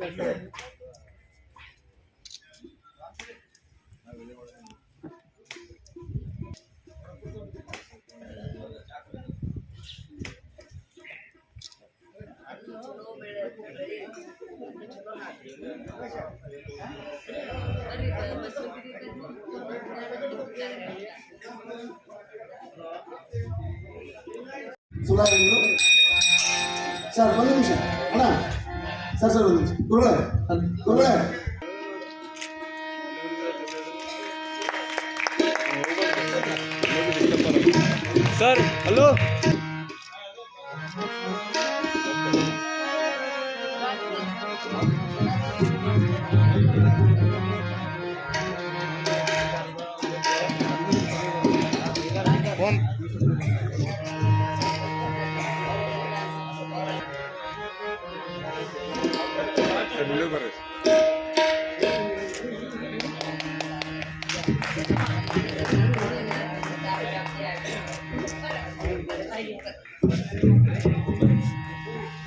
ಒಂದು ನಿಮಿಷ ಸುಧಾರಣೆಗಳು ಸರ್ ಒಂದು ನಿಮಿಷ ಅಣ್ಣ ಸರ್ ಸರ್ ಒಂದು ಗುರುಗಳೇ. Sir hello.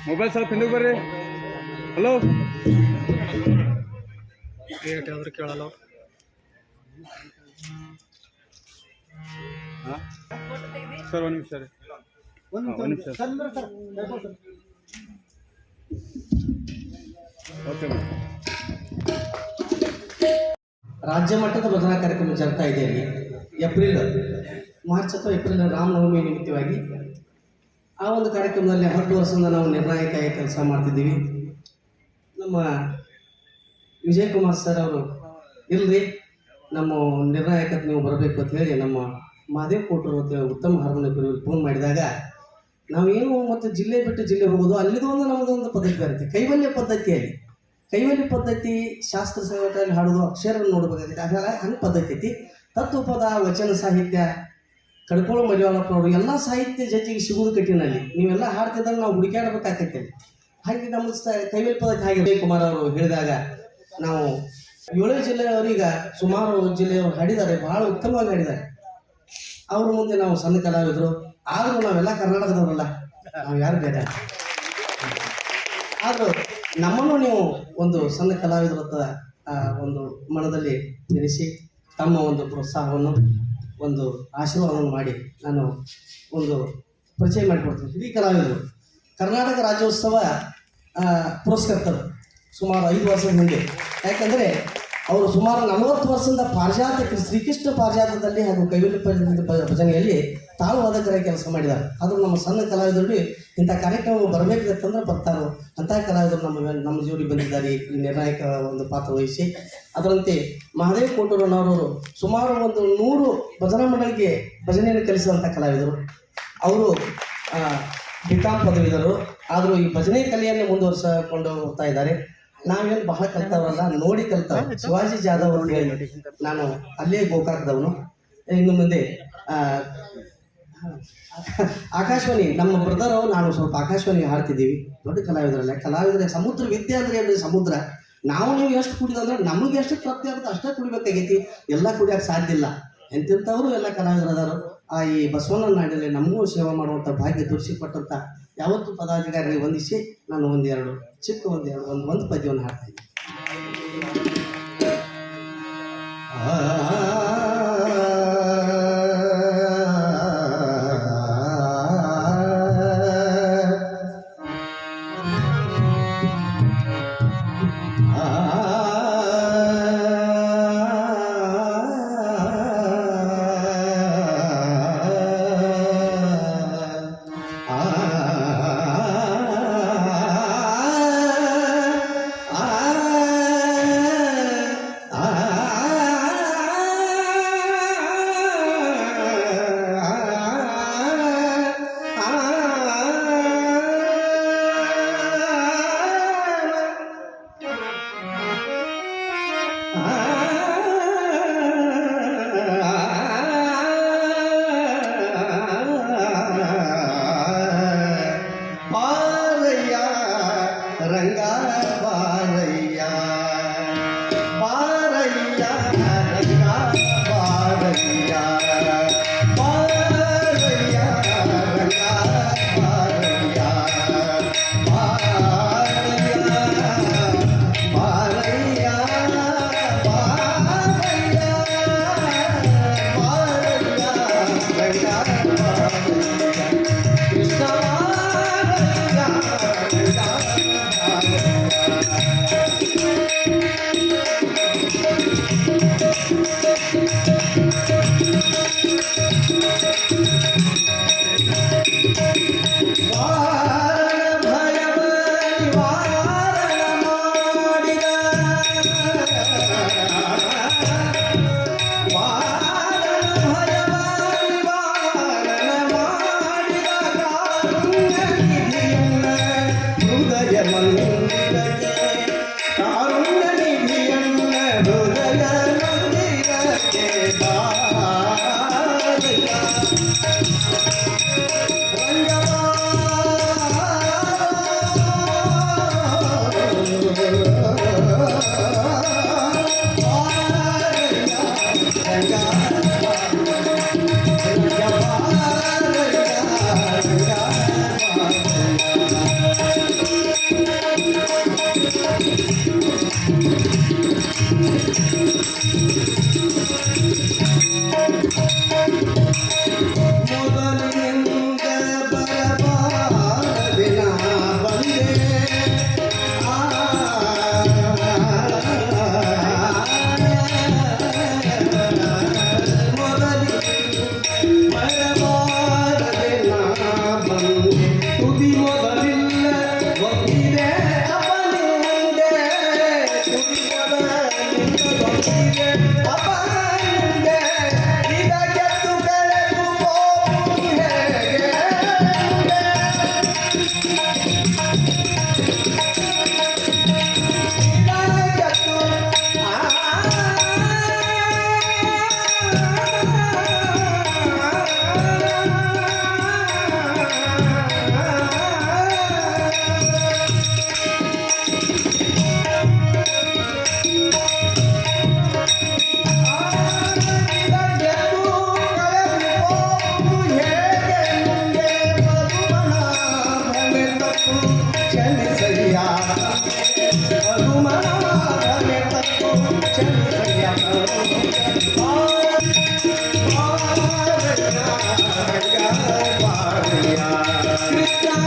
ಮೊಬೈಲ್ ಸ್ವಲ್ಪ ಹಿಂದಕ್ಕೆ ಬರ್ರಿ ಹಲೋ ಏಟ್ ಯಾವ್ದು ಕೇಳಲ್ಲ ಹಾಂ ಸರ್ ಒಂದು ನಿಮಿಷ ರೀ ಒಂದು ಒಂದು ನಿಮಿಷ ಸರ್ ಅಂದ್ರೆ ಸರ್ ಹೇಳ್ಬೋದು ಸರ್. ಓಕೆ ಮೇಡಮ್ ರಾಜ್ಯ ಮಟ್ಟದ ಭಜನಾ ಕಾರ್ಯಕ್ರಮ ಜರುಗ್ತಾ ಇದೆ ಅಲ್ಲಿ. ಏಪ್ರಿಲ್, ಮಾರ್ಚ್ ಅಥವಾ ಏಪ್ರಿಲ್ ರಾಮನವಮಿ ನಿಮಿತ್ತವಾಗಿ ಆ ಒಂದು ಕಾರ್ಯಕ್ರಮದಲ್ಲಿ ಹತ್ತು ವರ್ಷದಿಂದ ನಾವು ನಿರ್ಣಾಯಕವಾಗಿ ಕೆಲಸ ಮಾಡ್ತಿದ್ದೀವಿ. ನಮ್ಮ ವಿಜಯ್ ಕುಮಾರ್ ಸರ್ ಅವರು ಇಲ್ಲರಿ ನಮ್ಮ ನಿರ್ಣಾಯಕಕ್ಕೆ ನೀವು ಬರಬೇಕು ಅಂತ ಹೇಳಿ ನಮ್ಮ ಮಹದೇವ್ ಕೋಟರು ಅಂತ ಉತ್ತಮ ಹಾರ್ಮೋನಿಯಂ ಫೋನ್ ಮಾಡಿದಾಗ ನಾವೇನು ಮತ್ತು ಜಿಲ್ಲೆ ಬಿಟ್ಟು ಜಿಲ್ಲೆ ಹೋಗೋದು, ಅಲ್ಲಿದು ಒಂದು ನಮ್ಮದೊಂದು ಪದ್ಧತಿ ಬರುತ್ತೆ. ಕೈವಲ್ಯ ಪದ್ಧತಿಯಲ್ಲಿ. ಕೈವಲ್ಯ ಪದ್ಧತಿ ಶಾಸ್ತ್ರ ಸಂಗಟದಲ್ಲಿ ಹಾಡೋದು ಅಕ್ಷರ ನೋಡ್ಬೇಕಾಗೈತಿ ಆಮೇಲೆ ಹಂಗೆ ಪದ್ಧತಿ ಐತಿ? ತತ್ವಪದ, ವಚನ ಸಾಹಿತ್ಯ ಕಡ್ಕೊಳ್ಳೋ ಮಡಿವಾಳಪ್ಪನವರು ಎಲ್ಲ ಸಾಹಿತ್ಯ ಜಜ್ಜಿಗೆ ಸಿಗುವುದು ಕಠಿಣಲ್ಲಿ. ನೀವೆಲ್ಲ ಹಾಡ್ತಿದ್ದಾಗ ನಾವು ಹುಡುಕಾಡ್ಬೇಕಾಗ್ತೈತೆ ಹಾಗೆ ನಮ್ಮ ಸ ಕೈವಲ್ಯ ಪದ್ಧತಿ ಹಾಗೆ. ವಿಜಯ್ ಕುಮಾರ್ ಅವರು ಹೇಳಿದಾಗ ನಾವು ಏಳೇ ಜಿಲ್ಲೆಯವರೀಗ ಸುಮಾರು ಜಿಲ್ಲೆಯವರು ಹಾಡಿದ್ದಾರೆ, ಬಹಳ ಉತ್ತಮವಾಗಿ ಹಾಡಿದ್ದಾರೆ. ಅವ್ರ ಮುಂದೆ ನಾವು ಸಣ್ಣ ಕಲಾವಿದರು. ಆದರೂ ನಾವೆಲ್ಲ ಕರ್ನಾಟಕದವರಲ್ಲ. ನಾವು ಯಾರು ಬೇರೆ ಆದರೂ ನಮ್ಮನ್ನು ನೀವು ಒಂದು ಸಣ್ಣ ಕಲಾವಿದರ ಹತ್ರ, ಒಂದು ಮನದಲ್ಲಿ ನಿಲ್ಲಿಸಿ ತಮ್ಮ ಒಂದು ಪ್ರೋತ್ಸಾಹವನ್ನು ಒಂದು ಆಶೀರ್ವಾದವನ್ನು ಮಾಡಿ ನಾನು ಒಂದು ಪರಿಚಯ ಮಾಡಿಕೊಡ್ತೀನಿ. ಹಿರಿಯ ಕಲಾವಿದರು ಕರ್ನಾಟಕ ರಾಜ್ಯೋತ್ಸವ ಪುರಸ್ಕರ್ತರು ಸುಮಾರು ಐದು ವರ್ಷದ ಹಿಂದೆ. ಯಾಕಂದರೆ ಅವರು ಸುಮಾರು ನಲವತ್ತು ವರ್ಷದಿಂದ ಪಾರಿಜಾತ ಶ್ರೀಕೃಷ್ಣ ಪಾರಿಜಾತದಲ್ಲಿ ಹಾಗೂ ಕೈವಲ್ಯ ಪದ್ಧತಿ ಭ- ವಾದಕರ ಕೆಲಸ ಮಾಡಿದ್ದಾರೆ. ಆದರೂ ನಮ್ಮ ಸಣ್ಣ ಕಲಾವಿದರಲ್ಲಿ ಇಂಥ ಕಾರ್ಯಕ್ರಮ ಬರಬೇಕಂತಂದ್ರೆ ಬರ್ತಾರೋ. ಅಂಥ ಕಲಾವಿದರು ನಮ್ಮ ನಮ್ಮ ಜೋಡಿ ಬಂದಿದ್ದಾರೆ. ಈ ನಿರ್ಣಾಯಕ ಒಂದು ಪಾತ್ರ ವಹಿಸಿ. ಅದರಂತೆ ಮಹಾದೇವ್ ಕೋಟೂರನವರವರು ಸುಮಾರು ಒಂದು ನೂರು ಭಜನಾ ಮಂಡಳಿಗೆ ಭಜನೆಯನ್ನು ಕಲಿಸಿದಂಥ ಕಲಾವಿದರು. ಅವರು ಬಿಕಾಂ ಪದವೀಧರು. ಆದರೂ ಈ ಭಜನೆ ಕಲೆಯನ್ನೇ ಮುಂದುವರಿಸಿಕೊಂಡು ಹೋಗ್ತಾ ಇದ್ದಾರೆ. ನಾವೇನು ಬಹಳ ಕಲಿತವರಲ್ಲ, ನೋಡಿ ಕಲ್ತವ ಶಿವಾಜಿ ಜಾಧವ್ ಅವರು ನಾನು ಅಲ್ಲೇ ಗೋಕಾಕದವನು. ಇನ್ನು ಮುಂದೆ ಆಕಾಶವಾಣಿ, ನಮ್ಮ ಬ್ರದರ್ ನಾವು ಸ್ವಲ್ಪ ಆಕಾಶವಾಣಿ ಹಾಡ್ತಿದ್ದೀವಿ. ದೊಡ್ಡ ಕಲಾವಿದರಲ್ಲ. ಕಲಾವಿದರ ಸಮುದ್ರ ವಿದ್ಯೆ ಅಂದರೆ ಏನು ಸಮುದ್ರ? ನಾವು ನೀವು ಎಷ್ಟು ಕುಡಿದಂದ್ರೆ ನಮಗೆ ಎಷ್ಟು ತೃಪ್ತಿ ಆಗುತ್ತೆ ಅಷ್ಟೇ ಕುಡಿಬೇಕಾಗೈತಿ ಎಲ್ಲ ಕುಡಿಯೋಕೆ ಸಾಧ್ಯ ಇಲ್ಲ. ಎಂತೆಂಥವರು ಎಲ್ಲ ಕಲಾವಿದರದಾರು. ಆ ಈ ಬಸವಣ್ಣ ನಾಡಿನಲ್ಲಿ ನಮಗೂ ಸೇವೆ ಮಾಡುವಂಥ ಭಾಗ್ಯ ತೋರಿಸಿಕೊಟ್ಟಂಥ ಯಾವತ್ತು ಪದಾಧಿಕಾರಿಗಳಿಗೆ ವಂದಿಸಿ ನಾನು ಒಂದೆರಡು ಚಿಕ್ಕ ಒಂದೆರಡು ಒಂದು ಒಂದು ಪದ್ಯವನ್ನು ಹಾಡ್ತಾ ಇದ್ದೀನಿ.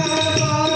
Bye.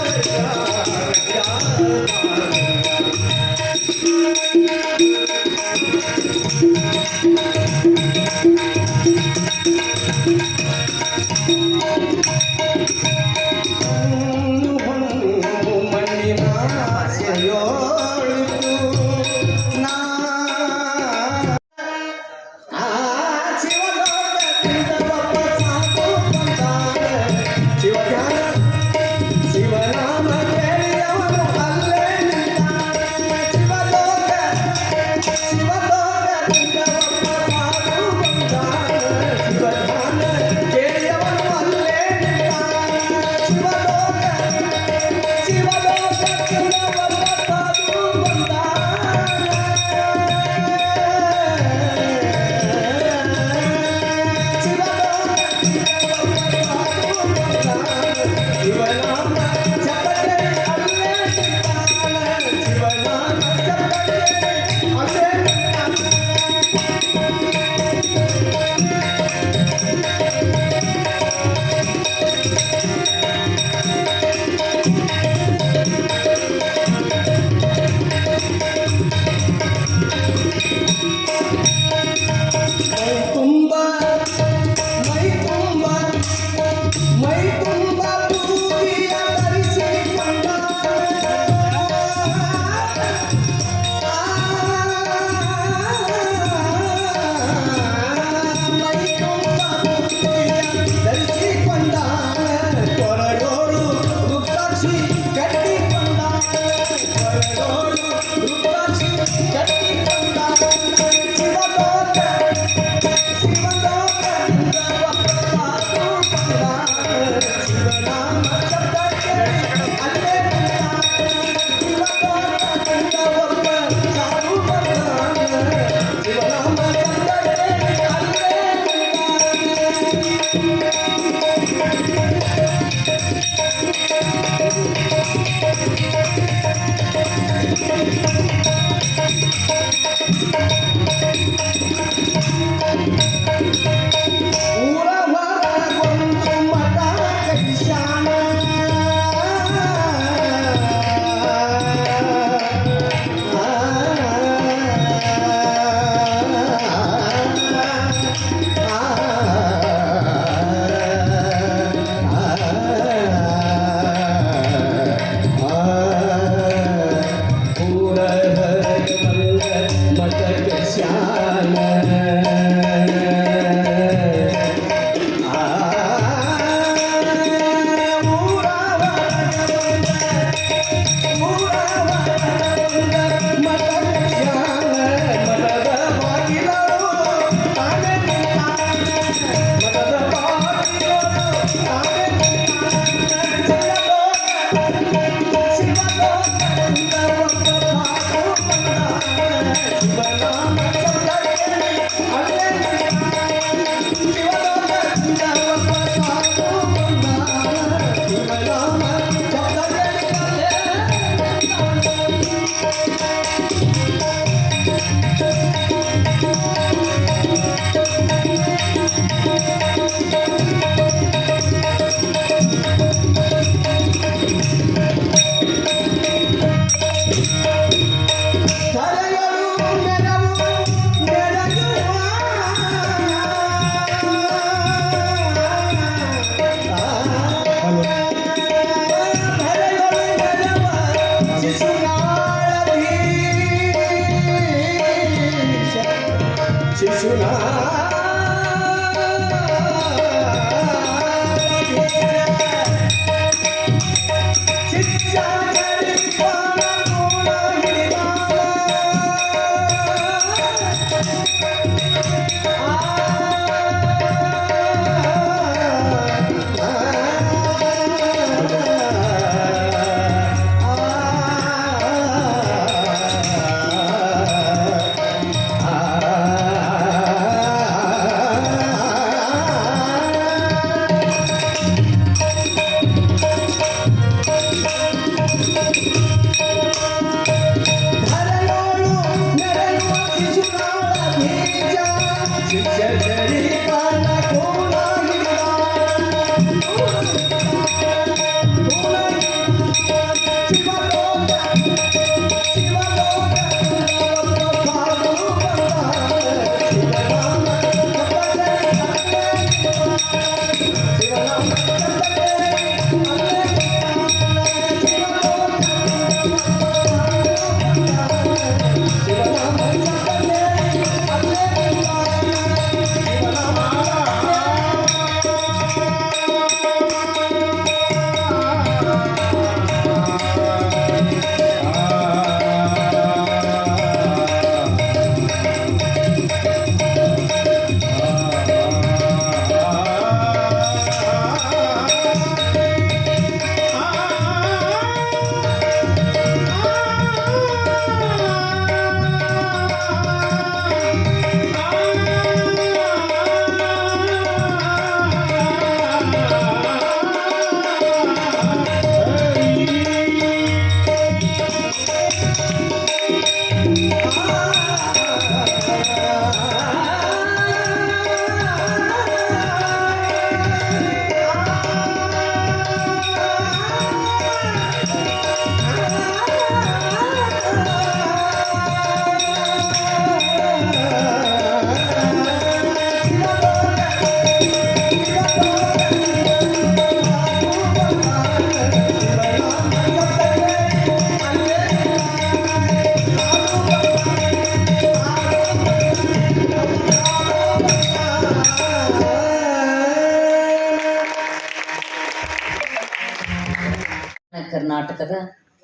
ಕರ್ನಾಟಕದ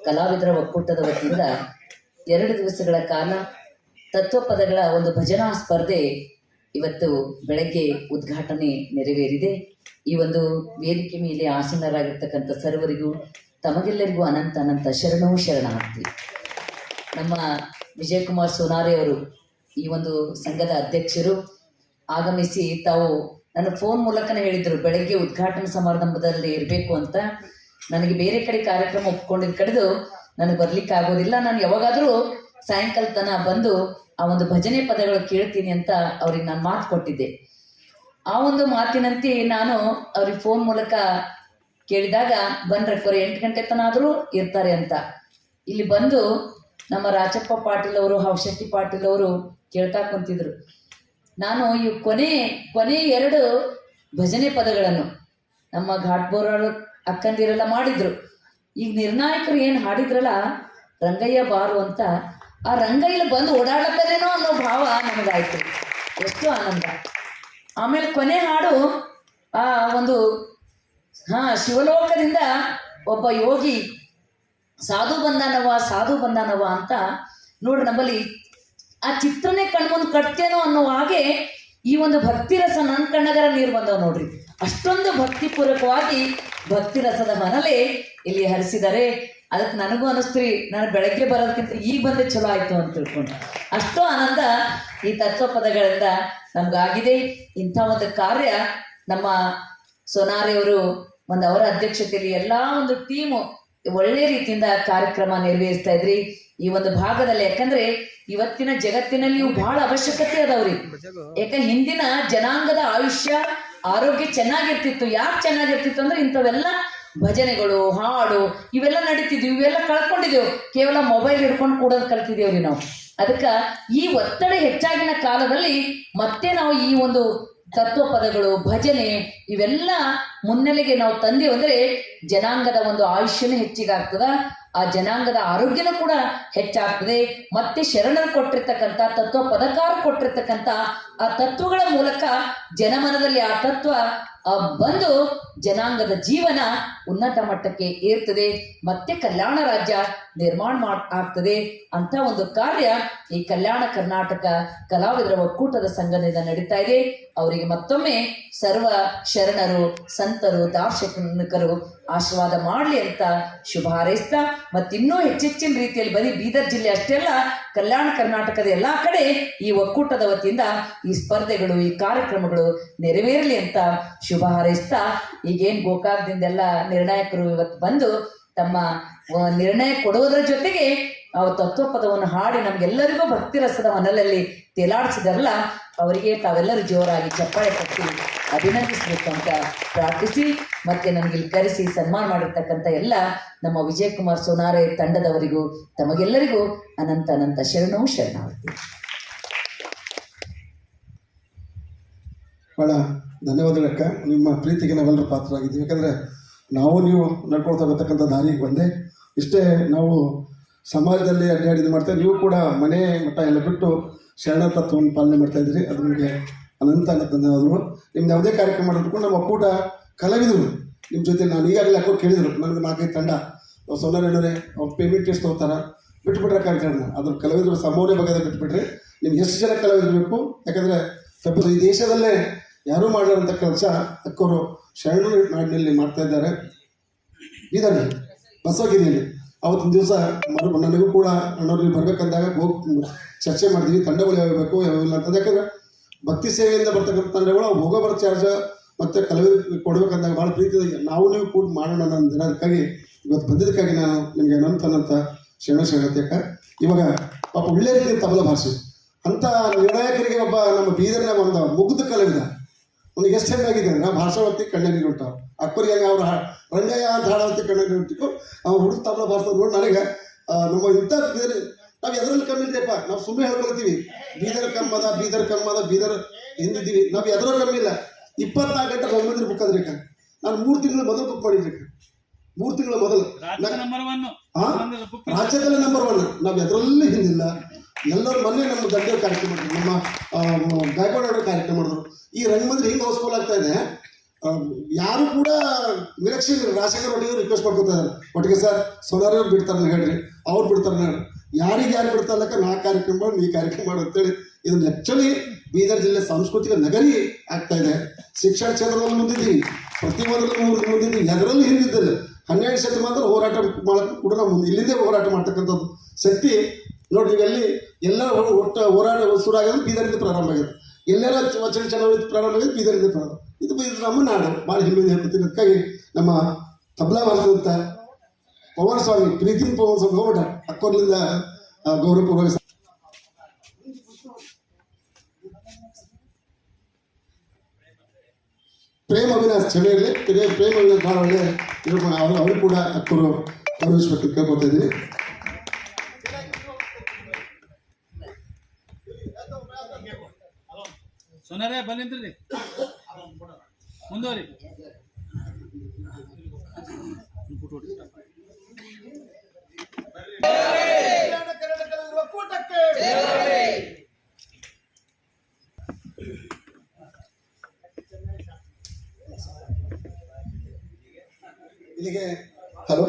ಕಲಾವಿದರ ಒಕ್ಕೂಟದ ವತಿಯಿಂದ ಎರಡು ದಿವಸಗಳ ಕಾಲ ತತ್ವ ಪದಗಳ ಒಂದು ಭಜನಾ ಸ್ಪರ್ಧೆ ಇವತ್ತು ಬೆಳಗ್ಗೆ ಉದ್ಘಾಟನೆ ನೆರವೇರಿದೆ. ಈ ಒಂದು ವೇದಿಕೆ ಮೇಲೆ ಆಸೀನರಾಗಿರ್ತಕ್ಕಂಥ ಸರ್ವರಿಗೂ ತಮಗೆಲ್ಲರಿಗೂ ಅನಂತ ಅನಂತ ಶರಣವು ಶರಣಾರ್ಥಿ. ನಮ್ಮ ವಿಜಯಕುಮಾರ್ ಸೋನಾರಿ ಅವರು ಈ ಒಂದು ಸಂಘದ ಅಧ್ಯಕ್ಷರು. ಆಗಮಿಸಿ ತಾವು ನನ್ನ ಫೋನ್ ಮೂಲಕನೇ ಹೇಳಿದರು, ಬೆಳಗ್ಗೆ ಉದ್ಘಾಟನಾ ಸಮಾರಂಭದಲ್ಲಿ ಇರಬೇಕು ಅಂತ. ನನಗೆ ಬೇರೆ ಕಡೆ ಕಾರ್ಯಕ್ರಮ ಒಪ್ಕೊಂಡಿದ್ ಕಡೆದು ನನಗೆ ಬರ್ಲಿಕ್ಕೆ ಆಗೋದಿಲ್ಲ. ನಾನು ಯಾವಾಗಾದರೂ ಸಾಯಂಕಾಲ ತನ ಬಂದು ಆ ಒಂದು ಭಜನೆ ಪದಗಳು ಕೇಳ್ತೀನಿ ಅಂತ ಅವ್ರಿಗೆ ನಾನು ಮಾತು ಕೊಟ್ಟಿದ್ದೆ. ಆ ಒಂದು ಮಾತಿನಂತೆ ನಾನು ಅವ್ರಿಗೆ ಫೋನ್ ಮೂಲಕ ಕೇಳಿದಾಗ ಬನ್ರಕ್ಕೋರು ಎಂಟು ಗಂಟೆ ತನ ಆದರೂ ಇರ್ತಾರೆ ಅಂತ. ಇಲ್ಲಿ ಬಂದು ನಮ್ಮ ರಾಜಪ್ಪ ಪಾಟೀಲ್ ಅವರು ಹೌಶೆಟ್ಟಿ ಪಾಟೀಲ್ ಅವರು ಕೇಳ್ತಾ ಕುಂತಿದ್ರು. ನಾನು ಈ ಕೊನೆ ಕೊನೆ ಎರಡು ಭಜನೆ ಪದಗಳನ್ನು, ನಮ್ಮ ಘಾಟ್ಬೋರಳು ಅಕ್ಕಂದಿರೆಲ್ಲ ಮಾಡಿದ್ರು. ಈಗ ನಿರ್ಣಾಯಕರು ಏನು ಹಾಡಿದ್ರಲ್ಲ, ರಂಗಯ್ಯ ಬಾರು ಅಂತ, ಆ ರಂಗಯ್ಯ ಬಂದು ಓಡಾಡತ್ತೇನೋ ಅನ್ನೋ ಭಾವ ನಮಗಾಯ್ತು. ಎಷ್ಟು ಆನಂದ. ಆಮೇಲೆ ಕೊನೆ ಹಾಡು, ಆ ಒಂದು, ಹಾ, ಶಿವಲೋಕದಿಂದ ಒಬ್ಬ ಯೋಗಿ, ಸಾಧು ಬಂದಾನವ ಸಾಧು ಬಂದಾನವ ಅಂತ, ನೋಡ್ರಿ ನಮ್ಮಲ್ಲಿ ಆ ಚಿತ್ರನೇ ಕಣ್ಮುಂದು ಕಟ್ತೇನೋ ಅನ್ನೋ ಹಾಗೆ ಈ ಒಂದು ಭಕ್ತಿ ರಸ ನನ್ನ ಕಣ್ಣಗರ ನೀರು ಬಂದವ ನೋಡ್ರಿ. ಅಷ್ಟೊಂದು ಭಕ್ತಿಪೂರ್ವಕವಾಗಿ ಭಕ್ತಿ ರಸದ ಮನಲೆ ಇಲ್ಲಿ ಹರಿಸಿದ್ದಾರೆ ಅದಕ್ಕೆ ನನಗೂ ಅನಿಸ್ತ್ರಿ ನಾನು ಬೆಳಗ್ಗೆ ಬರೋದಕ್ಕಿಂತ ಈಗ ಬಂದೆ ಚಲೋ ಆಯ್ತು ಅಂತ ತಿಳ್ಕೊಂಡು. ಅಷ್ಟು ಆನಂದ ಈ ತತ್ವ ಪದಗಳಿಂದ ನಮ್ಗಾಗಿದೆ. ಇಂಥ ಒಂದು ಕಾರ್ಯ ನಮ್ಮ ಸೋನಾರಿಯವರು ಒಂದು ಅವರ ಅಧ್ಯಕ್ಷತೆಯಲ್ಲಿ ಎಲ್ಲಾ ಒಂದು ಟೀಮು ಒಳ್ಳೆ ರೀತಿಯಿಂದ ಕಾರ್ಯಕ್ರಮ ನೆರವೇರಿಸ್ತಾ ಇದ್ರಿ. ಈ ಒಂದು ಭಾಗದಲ್ಲಿ ಯಾಕಂದ್ರೆ ಇವತ್ತಿನ ಜಗತ್ತಿನಲ್ಲಿ ಬಹಳ ಅವಶ್ಯಕತೆ ಅದಾವ್ರಿ. ಯಾಕ ಹಿಂದಿನ ಜನಾಂಗದ ಆಯುಷ್ಯ ಆರೋಗ್ಯ ಚೆನ್ನಾಗಿರ್ತಿತ್ತು, ಯಾಕೆ ಚೆನ್ನಾಗಿರ್ತಿತ್ತು ಅಂದ್ರೆ ಇಂಥವೆಲ್ಲ ಭಜನೆಗಳು, ಹಾಡು, ಇವೆಲ್ಲ ನಡೀತಿದ್ವಿ, ಇವೆಲ್ಲ ಕಳ್ಕೊಂಡಿದ್ದೆವು. ಕೇವಲ ಮೊಬೈಲ್ ಹಿಡ್ಕೊಂಡು ಕೂಡೋದು ಕಲ್ತಿದ್ದೇವ್ರಿ ನಾವು. ಅದಕ್ಕೆ ಈ ಒತ್ತಡ ಹೆಚ್ಚಾಗಿನ ಕಾಲದಲ್ಲಿ ಮತ್ತೆ ನಾವು ಈ ಒಂದು ತತ್ವ ಪದಗಳು ಭಜನೆ ಇವೆಲ್ಲ ಮುನ್ನೆಲೆಗೆ ನಾವು ತಂದೆವು ಅಂದರೆ ಜನಾಂಗದ ಒಂದು ಆಯುಷ್ಯನೂ ಹೆಚ್ಚಿಗಾಗ್ತದ ಆ ಜನಾಂಗದ ಆರೋಗ್ಯನೂ ಕೂಡ ಹೆಚ್ಚಾಗ್ತದೆ. ಮತ್ತೆ ಶರಣರು ಕೊಟ್ಟಿರ್ತಕ್ಕಂಥ ತತ್ವ ಪದಕಾರ ಕೊಟ್ಟಿರ್ತಕ್ಕಂಥ ಆ ತತ್ವಗಳ ಮೂಲಕ ಜನಮನದಲ್ಲಿ ಆ ತತ್ವ ಬಂದು ಜನಾಂಗದ ಜೀವನ ಉನ್ನತ ಮಟ್ಟಕ್ಕೆ ಏರ್ತದೆ, ಮತ್ತೆ ಕಲ್ಯಾಣ ರಾಜ್ಯ ನಿರ್ಮಾಣ ಮಾಡ್ ಆಗ್ತದೆ ಅಂತ ಒಂದು ಕಾರ್ಯ ಈ ಕಲ್ಯಾಣ ಕರ್ನಾಟಕ ಕಲಾವಿದರ ಒಕ್ಕೂಟದ ಸಂಘದಿಂದ ನಡೀತಾ ಇದೆ. ಅವರಿಗೆ ಮತ್ತೊಮ್ಮೆ ಸರ್ವ ಶರಣರು, ಸಂತರು, ದಾರ್ಶನಿಕರು ಆಶೀರ್ವಾದ ಮಾಡಲಿ ಅಂತ ಶುಭ ಹಾರೈಸ್ತಾ, ಮತ್ತಿನ್ನೂ ಹೆಚ್ಚೆಚ್ಚಿನ ರೀತಿಯಲ್ಲಿ ಬರೀ ಬೀದರ್ ಜಿಲ್ಲೆ ಅಷ್ಟೇ ಅಲ್ಲ, ಕಲ್ಯಾಣ ಕರ್ನಾಟಕದ ಎಲ್ಲಾ ಕಡೆ ಈ ಒಕ್ಕೂಟದ ವತಿಯಿಂದ ಈ ಸ್ಪರ್ಧೆಗಳು, ಈ ಕಾರ್ಯಕ್ರಮಗಳು ನೆರವೇರಲಿ ಅಂತ ಶುಭ ಹಾರೈಸ್ತಾ, ಈಗೇನು ಗೋಕಾಕದಿಂದೆಲ್ಲ ನಿರ್ಣಾಯಕರು ಇವತ್ತು ಬಂದು ತಮ್ಮ ನಿರ್ಣಯ ಕೊಡುವುದರ ಜೊತೆಗೆ ಅವ್ರ ತತ್ವಪದವನ್ನು ಹಾಡಿ ನಮ್ಗೆಲ್ಲರಿಗೂ ಭಕ್ತಿ ರಸದ ಮನಲಲ್ಲಿ ತೇಲಾಡಿಸಿದಾರಲ್ಲ, ಅವರಿಗೆ ತಾವೆಲ್ಲರೂ ಜೋರಾಗಿ ಚಪ್ಪಾಳೆ ಕಟ್ಟಿ ಅಭಿನಂದಿಸಬೇಕು ಅಂತ ಪ್ರಾರ್ಥಿಸಿ, ಮತ್ತೆ ನನಗೆ ಇಲ್ಲಿ ಕರೆಸಿ ಸನ್ಮಾನ ಮಾಡಿರ್ತಕ್ಕಂಥ ಎಲ್ಲ ನಮ್ಮ ವಿಜಯ್ ಕುಮಾರ್ ಸೋನಾರೆ ತಂಡದವರಿಗೂ, ತಮಗೆಲ್ಲರಿಗೂ ಅನಂತ ಅನಂತ ಶರಣವು ಶರಣಾರ್ಥಿ ಬಹಳ ಧನ್ಯವಾದಗಳಕ್ಕ. ನಿಮ್ಮ ಪ್ರೀತಿಗೆ ನಾವೆಲ್ಲರೂ ಪಾತ್ರರಾಗಿದ್ದೀವಿ. ಯಾಕಂದರೆ ನಾವು ನೀವು ನಡ್ಕೊಳ್ತಾ ಬರ್ತಕ್ಕಂಥ ದಾರಿಗೆ ಬಂದೆ. ಇಷ್ಟೇ ನಾವು ಸಮಾಜದಲ್ಲಿ ಅಡ್ಡಾಡಿ ಇದು ಮಾಡ್ತೇವೆ ನೀವು ಕೂಡ ಮನೆ ಮಠ ಎಲ್ಲ ಬಿಟ್ಟು ಶರಣ ತತ್ವವನ್ನು ಪಾಲನೆ ಮಾಡ್ತಾ ಇದ್ದೀರಿ. ಅದು ನಿಮಗೆ ಅನಂತ ಧನ್ಯವಾದಗಳು. ನಿಮ್ದು ಯಾವುದೇ ಕಾರ್ಯಕ್ರಮ ಮಾಡಿದ್ರು ನಮ್ಮ ಒಕ್ಕೂಟ ಕಲಾವಿದರು ನಿಮ್ಮ ಜೊತೆ ನಾನು ಈಗಾಗಲೇ ಹಾಕೋ ಕೇಳಿದರು ನನಗೆ ನಾಲ್ಕೈದು ತಂಡ. ಸೋನಾರೇಣರೇ ಅವ್ರು ಪೇಮೆಂಟ್ ಎಷ್ಟು ತಗೋತಾರೆ? ಬಿಟ್ಬಿಟ್ರೆ ಕಾರ್ಯಕ್ರಮ ಅದ್ರ ಕಲಾವಿದರು ಸಮೂಹ ಬಗ್ಗೆ ಬಿಟ್ಬಿಟ್ರೆ ನಿಮ್ಗೆ ಎಷ್ಟು ಜನ ಕಲಾವಿದರು ಬೇಕು ಯಾಕಂದರೆ ಸ್ವಲ್ಪ ಈ ದೇಶದಲ್ಲೇ ಯಾರೂ ಮಾಡಿರೋಂಥ ಕೆಲಸ ಅಕ್ಕವರು ಶರಣರು ನಾಡಿನಲ್ಲಿ ಮಾಡ್ತಾ ಇದ್ದಾರೆ. ಇದನ್ನು, ಬಸವಗಿರಿಯಲ್ಲಿ. ಅವತ್ತಿನ ದಿವಸ ಮರು, ನನಗೂ ಕೂಡ ಅಣ್ಣವ್ರಿಗೆ ಬರ್ಬೇಕಂದಾಗ ಹೋಗಿ, ಚರ್ಚೆ ಮಾಡಿದ್ವಿ ತಂಡಗಳು ಯಾವ ಬೇಕು ಯಾವಿಲ್ಲ ಅಂತ. ಯಾಕಂದ್ರೆ ಭಕ್ತಿ ಸೇವೆಯಿಂದ ಬರ್ತಕ್ಕಂಥ ತಂಡಗಳು, ಅವು ಹೋಗೋ ಬರೋ ಚಾರ್ಜ್ ಮತ್ತು ಕಲಾವಿದ ಕೊಡ್ಬೇಕಂದಾಗ ಭಾಳ ಪ್ರೀತಿ. ನಾವು ನೀವು ಕೂಡ ಮಾಡೋಣ ನನ್ನ ದಿನ ಅದಕ್ಕಾಗಿ ಇವತ್ತು ಬಂದಿದ್ದಕ್ಕಾಗಿ ನಾನು ನಿಮಗೆ ನಂತನಂತ ಶರಣ ಶರಣತ್ಯಕ್ಕ ಇವಾಗ ಪಾಪ ಒಳ್ಳೆ ರೀತಿ ತಬಲ ಭಾಷೆ ಅಂಥ ನಿರ್ಣಾಯಕರಿಗೆ ಒಬ್ಬ ನಮ್ಮ ಬೀದರ್ನ ಒಂದು ಮುಗ್ಧ ಕಲಾವಿದ. ಅವ್ನಿಗೆ ಎಷ್ಟು ಆಗಿದ್ದಾನೆ ಅಂದ್ರೆ ಭಾಷಾವತಿ ಕಣ್ಣಲ್ಲಿ ಉಂಟಾವ ಅಕ್ಕರಿಗೆ ಹೆಂಗೆ ಅವ್ರ ರಂಗಯ್ಯ ಅಂತ ಹಾಡಾವತಿ ಕಣ್ಣಲ್ಲಿ ಉಂಟು ಅವ್ನು ಹುಡುಕ ತಮ್ಮ ಭಾಷೆ ನೋಡಿ ನನಗೆ ನಮ್ಮ ಇಂಥ ಬೇರೆ ನಾವು ಎದರಲ್ಲಿ ಕಮ್ಮಿ ಇಲ್ಲಪ್ಪ ನಾವು ಸುಮ್ಮನೆ ಹೇಳ್ಕೊಳ್ತೀವಿ. ಬೀದರ್ ಕಮ್ಮದ ಬೀದರ್ ಕಮ್ಮದ ಬೀದರ್ ಹಿಂದಿದ್ದೀವಿ. ನಾವು ಎದರ ಕಮ್ಮಿ ಇಲ್ಲ. ಇಪ್ಪತ್ನಾಲ್ಕು ಗಂಟೆ ಒಂಬತ್ತರ ಬುಕ್ ಅದ್ರಿ ನಾನು ಮೂರು ತಿಂಗಳ ಮೊದಲು ಬುಕ್ ಮಾಡಿದ್ರಿ ಮೂರು ತಿಂಗಳ ಮೊದಲು. ರಾಜ್ಯದಲ್ಲೇ ನಂಬರ್ ಒನ್ ನಾವು ಎದರಲ್ಲೂ ಹಿಂದಿಲ್ಲ. ಎಲ್ಲರೂ ಮೊನ್ನೆ ನಮ್ಮ ದಂಡ ಕಾರ್ಯಕ್ರಮ ಮಾಡಿದ್ರು. ನಮ್ಮ ಗಾಯಕವಾಡ ಕಾರ್ಯಕ್ರಮ ಮಾಡಿದ್ರು. ಈ ರಂಗಮಂದಿರ ಹಿಂಗೆ ಹೌಸ್ಫುಲ್ ಆಗ್ತಾ ಇದೆ? ಯಾರು ಕೂಡ ನಿರೀಕ್ಷೆ ರಾಜಶೇಖರ್ ಒಟ್ಟಿಗೆ ರಿಕ್ವೆಸ್ಟ್ ಮಾಡ್ಕೊತಾರೆ ಒಟ್ಟಿಗೆ ಸರ್ ಸೋಲಾರ್ ಬಿಡ್ತಾರೆ ಹೇಳ್ರಿ. ಅವ್ರು ಬಿಡ್ತಾರೆ ಹೇಳಿ ಯಾರಿಗೆ ಯಾರು ಬಿಡ್ತಾರಲ್ಲಕ್ಕ ನಾ ಕಾರ್ಯಕ್ರಮ ಮಾಡಿ ಈ ಕಾರ್ಯಕ್ರಮ ಮಾಡು ಅಂತೇಳಿ ಇದನ್ನ ಆ್ಯಕ್ಚುಲಿ ಬೀದರ್ ಜಿಲ್ಲೆ ಸಾಂಸ್ಕೃತಿಕ ನಗರಿ ಆಗ್ತಾ ಇದೆ. ಶಿಕ್ಷಣ ಕ್ಷೇತ್ರದಲ್ಲಿ ಮುಂದಿದ್ದೀವಿ. ಪ್ರತಿಯೊಂದರಲ್ಲೂ ಮೂರು ಮುಂದಿದ್ದೀವಿ. ಎದರಲ್ಲೂ ಹಿಂದಿದ್ದರೆ. ಹನ್ನೆರಡು ಶತಮಾನದ ಹೋರಾಟ ಮಾಡೋಕೆ ಕೂಡ ನಾವು ಇಲ್ಲಿಂದೇ ಹೋರಾಟ ಮಾಡ್ತಕ್ಕಂಥದ್ದು. ಶಕ್ತಿ ನೋಡಿ ನೀವೆಲ್ಲಿ ಎಲ್ಲ ಒಟ್ಟು ಹೋರಾಟ ಶುರುವಾಗೋದು ಬೀದರಿಂದ ಪ್ರಾರಂಭ ಆಗಿದೆ. ಎಲ್ಲೆಲ್ಲ ಚ- ವಚನ ಚಳವಳಿ ಪ್ರಾರಂಭ ಬೀದರಿಂದ ಪ್ರಾರಂಭ ಇದು ಇದು ನಮ್ಮ ನಾಡು. ಭಾಳ ಹೆಮ್ಮೆಯಿಂದ ಹೇಳ್ಕೊತೀನಿ. ಅದಕ್ಕಾಗಿ ನಮ್ಮ ತಬಲಾ ಭಾರತದಂತ ಪವನ್ ಸ್ವಾಮಿ ಪ್ರೀತಿನ್ ಪವನ್ ಸ್ವಾಮಿ ಹೋಗ್ಬಿಟ್ಟ. ಅಕ್ಕೋರ್ಲಿಂದ ಗೌರವ ಗೌರವಪೂರ್ವಕ ಪ್ರೇಮ ಅವಿನಾಶ್ ಕ್ಷಮೆ ಇರಲಿ. ಪ್ರೇಮ ಅವಿನಾಶ್ ಭಾಳ ಒಳ್ಳೆ ಅವರು ಅವರು ಕೂಡ ಅಕ್ಕರು ಗೌರವಿಸ್ಬೇಕು ಕೇಳ್ಕೊತಾ ಸೋನಾರೇ ಬಂದಿಂದ್ರಿ ಮುಂದುವರಿ. ಇಲ್ಲಿಗೆ ಹಲೋ.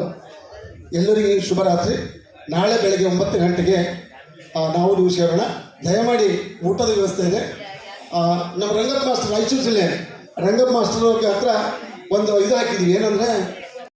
ಎಲ್ಲರಿಗೆ ಶುಭರಾತ್ರಿ. ನಾಳೆ ಬೆಳಗ್ಗೆ ಒಂಬತ್ತು ಗಂಟೆಗೆ ನಾವು ನೀವು ಸೇರೋಣ. ದಯಮಾಡಿ ಊಟದ ವ್ಯವಸ್ಥೆ ಇದೆ. ನಮ್ಮ ರಂಗಪ್ಪ ಮಾಸ್ಟರ್ ರಾಯಚೂರು ಜಿಲ್ಲೆ. ರಂಗಪ್ಪ ಮಾಸ್ಟರ್ ಹತ್ರ ಒಂದು ಇದು ಹಾಕಿದ್ದೀವಿ ಏನಂದರೆ